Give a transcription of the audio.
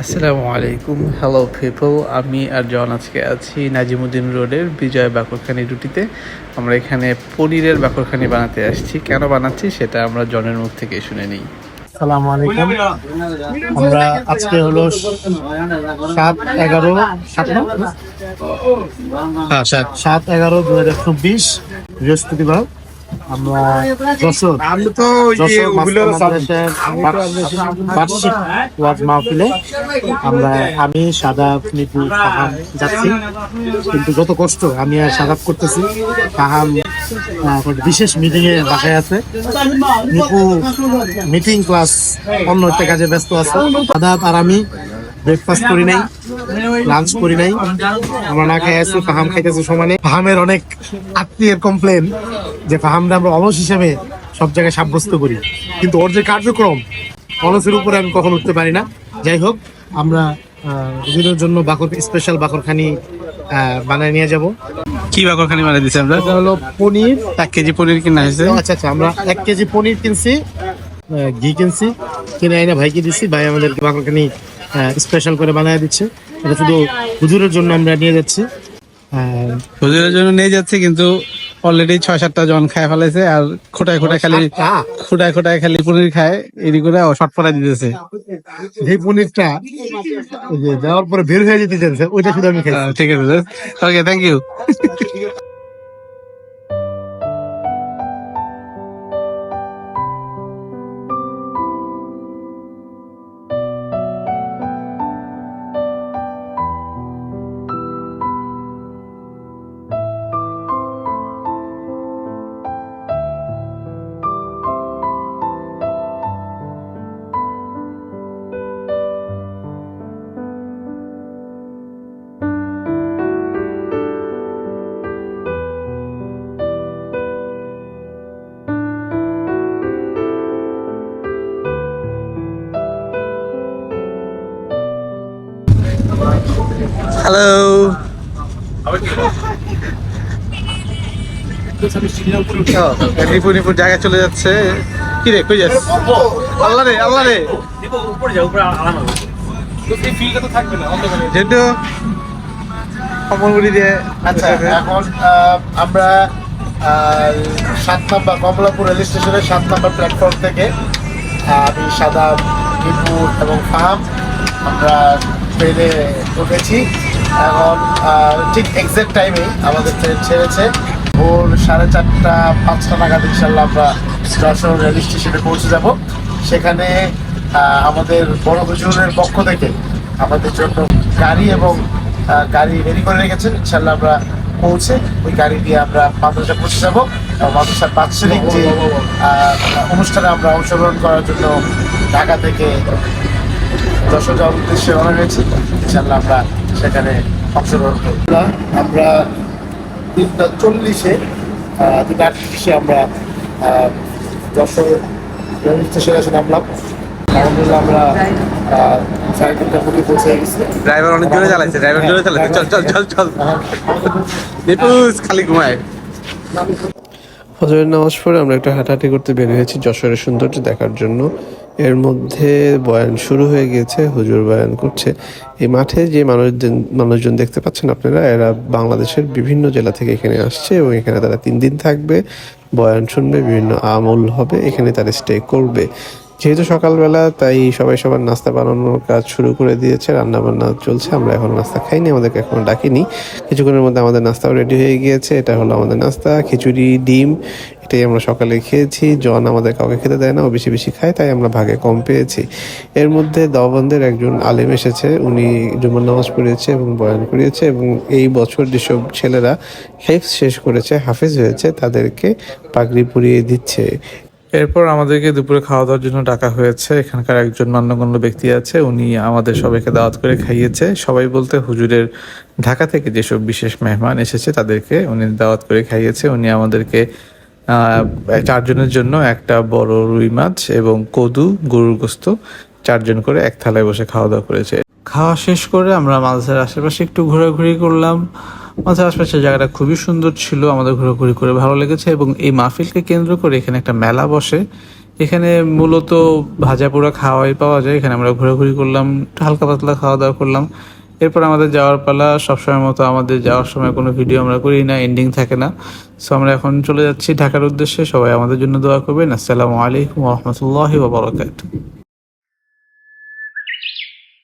আসসালামু আলাইকুম hello people আমি আর জন আজকে আছি নাজিমুদ্দিন রোডের বিজয় বাকরখানি রুটিতে। আমরা এখানে পনিরের বাকরখানি বানাতে আসছি। কেন বানাচ্ছি সেটা আমরা জনের মুখ থেকে শুনে নিই। সালাম আলাইকুম আমরা আজকে হলো সাত এগারো সাত হ্যাঁ, সাত। সাত এগারো দু হাজার চব্বিশ বৃহস্পতিবার। আমরা যশোর যশোর বার্ষিক ওয়াজ মাহফিলে আমরা আমি সাদাব নিপু ফাহাম যাচ্ছি। কিন্তু যত কষ্ট আমি আর সাদাব করতেছি ফাহাম বিশেষ মিটিং এ বাসায় আছে। নিপু মিটিং ক্লাস অন্য একটা কাজে ব্যস্ত আছে। সাদাব আর আমি ব্রেকফাস্ট করি নাই লাঞ্চ করি নাই। আমরা না খাই আছি ফাহাম খাইতেছি সমানে ফাহামের অনেক আত্মীয়ের কমপ্লেন যে ফাহামরা আমরা অলস হিসেবে সব জায়গায় সাব্যস্ত করি। কিন্তু ওর যে কার্যক্রম অলসের উপরে আমি কখন উঠতে পারি না। যাই হোক আমরা দিনের জন্য বাকর স্পেশাল বাকরখানি বানায় নিয়ে যাব। কি বাকরখানি বানিয়ে দিচ্ছি আমরা? এটা হলো পনির। এক কেজি পনির কিনা হয়েছে। আচ্ছা আচ্ছা আমরা এক কেজি পনির কিনছি ঘি কিনছি। কিনে আইনা ভাইকে দিচ্ছি ভাই আমাদেরকে বাকরখানি স্পেশাল করে বানায় দিচ্ছে। এটা শুধু হুজুরের জন্য আমরা নিয়ে যাচ্ছি। হুজুরের জন্য নিয়ে যাচ্ছি কিন্তু অলরেডি ছয় সাতটা জন খায় ফেলাইছে আর খোটায় খোটায় খালি? খোটায় খোটায় খালি পনির খায় এদি করে শর্ট পড়া দিতেছে। এই পনিরটা যাওয়ার যে দেওয়ার পরে বের হয়ে যেতে চাইছে ওইটা শুধু আমি খাই ঠিক আছে ওকে থ্যাংক ইউ নিপুর নিপুর জায়গায় চলে যাচ্ছে। কি রে, কই যাস? আল্লাহ রে আল্লাহ রে। যেহেতু কমলগুড়ি দিয়ে। আচ্ছা এখন আমরা কমলাপুর রেল স্টেশনের সাত নাম্বার প্ল্যাটফর্ম থেকে আমি সাদা এবং ফাহাম, আমরা ট্রেনে উঠেছি। এখন ঠিক এক্সাক্ট টাইমেই আমাদের ট্রেন ছেড়েছে। ভোর সাড়ে চারটা, পাঁচটা নাগাদ ইনশাল্লাহ আমরা যশোর রেল স্টেশনে পৌঁছে যাব। সেখানে আমাদের বড় হুজুরের পক্ষ থেকে আমাদের জন্য গাড়ি এবং গাড়ি রেডি করে রেখেছেন। ইনশাল্লাহ আমরা পৌঁছে ওই গাড়ি দিয়ে আমরা মাদ্রাসা পৌঁছে যাব মাদ্রাসার বাৎসরিক যে অনুষ্ঠানে আমরা অংশগ্রহণ করার জন্য ঢাকা থেকে যশোর যাওয়ার উদ্দেশ্যে রওনা হয়েছি। ইনশাল্লাহ আমরা সেখানে অংশগ্রহণ আমরা তিনটা চল্লিশে তিনটা আটত্রিশে আমরা আহ, যশোর রেল স্টেশনে এসে নামলাম। আলহামদুলিল্লাহ আমরা আহ, সাড়ে মধ্যে পৌঁছে গেছি। ড্রাইভার অনেক জোরে চালাইছে ড্রাইভার জোরে চালাইছে। চল চল চল চল। নিপুস খালি ঘুমায়। ফজরের নামাজ পড়ে আমরা একটু হাঁটাহাঁটি করতে বের হয়েছি যশোরের সৌন্দর্য দেখার জন্য। এর মধ্যে বয়ান শুরু হয়ে গেছে হুজুর বয়ান করছে। এই মাঠে যে মানুষজন মানুষজন দেখতে পাচ্ছেন আপনারা, এরা বাংলাদেশের বিভিন্ন জেলা থেকে এখানে আসছে এবং এখানে তারা তিন দিন থাকবে। বয়ান শুনবে, বিভিন্ন আমল হবে, এখানে তারা স্টে করবে। যেহেতু সকালবেলা, তাই সবাই সবার নাস্তা বানানোর কাজ শুরু করে দিয়েছে রান্না বান্না চলছে, আমরা এখন নাস্তা খাইনি, আমাদেরকে এখনও ডাকিনি। কিছুক্ষণের মধ্যে আমাদের নাস্তাও রেডি হয়ে গিয়েছে, এটা হলো আমাদের নাস্তা, খিচুড়ি, ডিম, এটাই আমরা সকালে খেয়েছি। জন আমাদের কাউকে খেতে দেয় না, ও বেশি বেশি খায়, তাই আমরা ভাগে কম পেয়েছি। এর মধ্যে দাওবন্দের একজন আলেম এসেছে, উনি জুমার নামাজ পড়িয়েছে এবং বয়ান করিয়েছে এবং এই বছর যেসব ছেলেরা হেফ শেষ করেছে, হাফেজ হয়েছে, তাদেরকে পাগড়ি পরিয়ে দিচ্ছে। এরপর আমাদেরকে দুপুরে খাওয়া দাওয়ার জন্য ডাকা হয়েছে। এখানকার একজন মান্যগণ্য ব্যক্তি আছে, উনি আমাদের সবাইকে দাওয়াত করে খাইয়েছে। সবাই বলতে হুজুরের ঢাকা থেকে যেসব বিশেষ মেহমান এসেছে, তাদেরকে উনি দাওয়াত করে খাইয়েছে। উনি আমাদেরকে চারজনের জন্য একটা বড় রুই মাছ এবং কদু, গরুর গোস্ত চারজন করে এক থালায় বসে খাওয়া দাওয়া করেছে। খাওয়া শেষ করে আমরা মালসার আশেপাশে একটু ঘোরাঘুরি করলাম। মালসার আশপাশের জায়গাটা খুবই সুন্দর ছিল, আমাদের ঘোরাঘুরি করে ভালো লেগেছে এবং এই মাহফিলকে কেন্দ্র করে এখানে একটা মেলা বসে। এখানে মূলত ভাজা পোড়া খাওয়াই পাওয়া যায়। এখানে আমরা ঘোরাঘুরি করলাম হালকা পাতলা খাওয়া দাওয়া করলাম। এরপর আমাদের যাওয়ার পালা, সবসময় মতো আমাদের যাওয়ার সময় কোনো ভিডিও আমরা করি না এন্ডিং থাকে না। সো আমরা এখন চলে যাচ্ছি ঢাকার উদ্দেশ্যে। সবাই আমাদের জন্য দোয়া করবেন। আসসালামু আলাইকুম রহমতুল্লাহি বাবরকাত